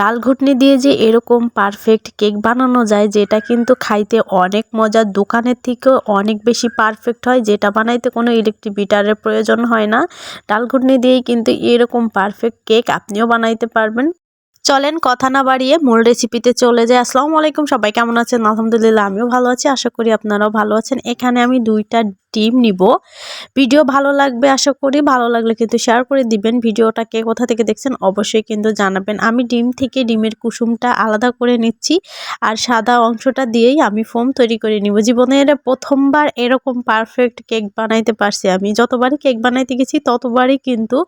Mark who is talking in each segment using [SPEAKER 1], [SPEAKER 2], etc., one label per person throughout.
[SPEAKER 1] ডাল ঘুটনি দিয়ে যে এরকম পারফেক্ট কেক বানানো যায়, যেটা কিন্তু খাইতে অনেক মজার, দোকানের থেকেও অনেক বেশি পারফেক্ট হয়, যেটা বানাইতে কোনো ইলেকট্রিক বিটারের প্রয়োজন হয় না। ডাল ঘুটনি দিয়েই কিন্তু এরকম পারফেক্ট কেক আপনিও বানাইতে পারবেন। চলেন কথা না বাড়িয়ে মূল রেসিপিতে চলে যাই। আসসালামু আলাইকুম, সবাই কেমন আছেন? আলহামদুলিল্লাহ, আমিও ভালো আছি, আশা করি আপনারাও ভালো আছেন। এখানে আমি দুইটা ডিম নিব। ভিডিও ভালো লাগবে আশা করি, ভালো লাগলে কিন্তু শেয়ার করে দিবেন। ভিডিওটা কে কোথা থেকে দেখছেন অবশ্যই কিন্তু জানাবেন। আমি ডিম থেকে ডিমের কুসুমটা আলাদা করে নিচ্ছি আর সাদা অংশটা দিয়েই আমি ফোম তৈরি করে নিব। জীবনের প্রথমবার এরকম পারফেক্ট কেক বানাইতে পারছি আমি। যতবারই কেক বানাইতে গেছি, ততবারই কিন্তু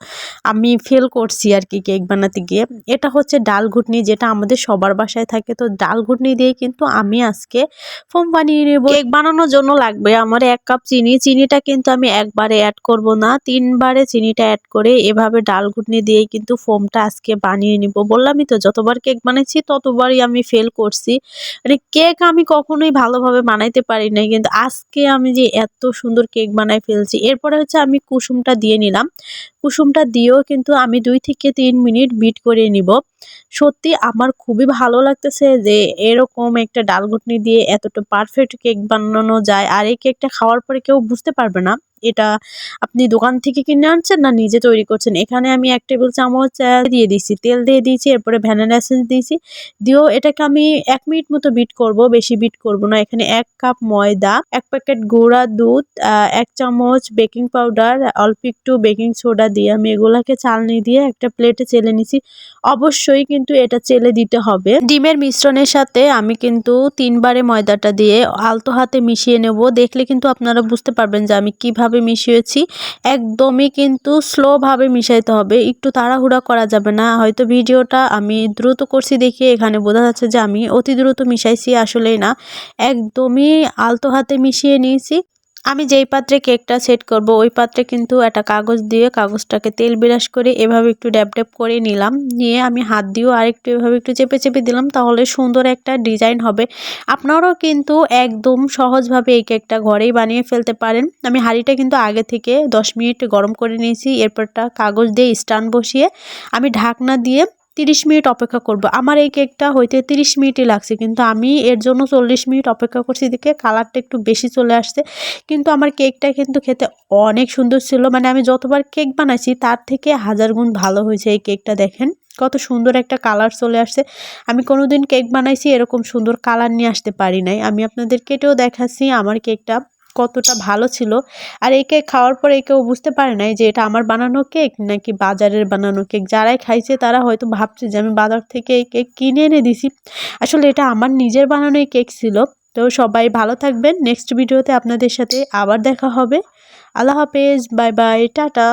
[SPEAKER 1] আমি ফেল করছি আর কি কেক বানাতে গিয়ে। এটা হচ্ছে ডাল ঘুটনি যেটা আমাদের সবার বাসায় থাকে। তো ডাল ঘুটনি দিয়ে কিন্তু আমি আজকে ফোম বানিয়ে নেব। কেক বানানোর জন্য লাগবে আমার এক কাপ চিনি চিনিটা কিন্তু আমি একবারে অ্যাড করব না। তিনবারে চিনিটা অ্যাড করে এভাবে ডাল ঘুটনি দিয়েই কিন্তু ফোমটা আজকে বানিয়ে নিব। বললামই তো, যতবার কেক বানাইছি ততবারই আমি ফেল করছি। মানে কেক আমি কখনোই ভালোভাবে বানাইতে পারি নাই, কিন্তু আজকে আমি যে এত সুন্দর কেক বানাই ফেলছি, এরপরে হচ্ছে আমি কুসুমটা দিয়ে নিলাম। কুসুমটা দিয়েও কিন্তু আমি দুই থেকে তিন মিনিট বিট করে নিব। সত্যি আমার খুবই ভালো লাগতেছে যে এরকম একটা ডাল ঘুটনি দিয়ে এতটা পারফেক্ট কেক বানানো যায়। আর এই কেকটা খাওয়ার পরে কেউ বুঝতে পারবে না। এটা আপনি দোকান থেকে কিনে আনছেন না নিজে তৈরি করছেন? এখানে আমি এক টেবিল চামচ দিয়ে দিয়েছি। তেল দিয়ে দিয়েছি, এরপরে ভ্যানিলা এসেন্স দিয়েছি। দিয়েও এটাকে আমি এক মিনিট মতো বিট করব, বেশি বিট করব না। এখানে এক কাপ ময়দা, এক প্যাকেট গুঁড়া দুধ এক চামচ বেকিং পাউডার, অল্প একটু বেকিং সোডা দিয়ে আমি এগুলাকে চালনি দিয়ে একটা প্লেটে চেলে নিছি। অবশ্যই কিন্তু এটা চেলে দিতে হবে। ডিমের মিশ্রণের সাথে আমি কিন্তু তিনবারে ময়দাটা দিয়ে আলতো হাতে মিশিয়ে নেব। দেখলে কিন্তু আপনারা বুঝতে পারবেন যে আমি কীভাবে ভাবে মিশিয়েছি, একদমই কিন্তু স্লোভাবে মিশাইতে হবে। একটু তাড়াহুড়া করা যাবে না। হয়তো ভিডিওটা আমি দ্রুত করছি দেখে এখানে বোঝা যাচ্ছে যে আমি অতি দ্রুত মিশাইছি, আসলেই না। একদমই আলতো হাতে মিশিয়ে নিয়েছি। আমি যেই পাত্রে কেকটা সেট করব, ওই পাত্রে কিন্তু একটা কাগজ দিয়ে কাগজটাকে তেল বিরাস করে এভাবে একটু ড্যাপ ড্যাপ করে নিলাম। নিয়ে আমি হাত দিয়েও আরেকটু এভাবে একটু চেপে চেপে দিলাম, তাহলে সুন্দর একটা ডিজাইন হবে। আপনারাও কিন্তু একদম সহজভাবে এই কেকটা ঘরেই বানিয়ে ফেলতে পারেন। আমি হাঁড়িটা কিন্তু আগে থেকে দশ মিনিট গরম করে নিয়েছি, এরপরটা কাগজ দিয়ে স্টান বসিয়ে আমি ঢাকনা দিয়ে তিরিশ মিনিট অপেক্ষা করব। আমার এই কেকটা হইতে তিরিশ মিনিটই লাগছে, কিন্তু আমি এর জন্য চল্লিশ মিনিট অপেক্ষা করছি দেখে কালারটা একটু বেশি চলে আসছে। কিন্তু আমার কেকটা কিন্তু খেতে অনেক সুন্দর ছিল মানে আমি যতবার কেক বানাইছি, তার থেকে হাজার গুণ ভালো হয়েছে এই কেকটা দেখেন। কত সুন্দর একটা কালার চলে আসছে। আমি কোনোদিন কেক বানাইছি এরকম সুন্দর কালার নিয়ে আসতে পারি নাই। আমি আপনাদের কেটেও দেখাচ্ছি আমার কেকটা। কতটা ভালো ছিল। আর এই কেক খাওয়ার পরে কেউ বুঝতে পারে নাই যে এটা আমার বানানো কেক নাকি বাজারের বানানো কেক যারাই খাইছে তারা হয়তো ভাবছে যে আমি বাজার থেকে এই কেক কিনে এনে দিছি। আসলে এটা আমার নিজের বানানোই কেক ছিল। তো সবাই ভালো থাকবেন। নেক্সট ভিডিওতে আপনাদের সাথে আবার দেখা হবে। আল্লাহ হাফেজ। Bye bye. টাটা।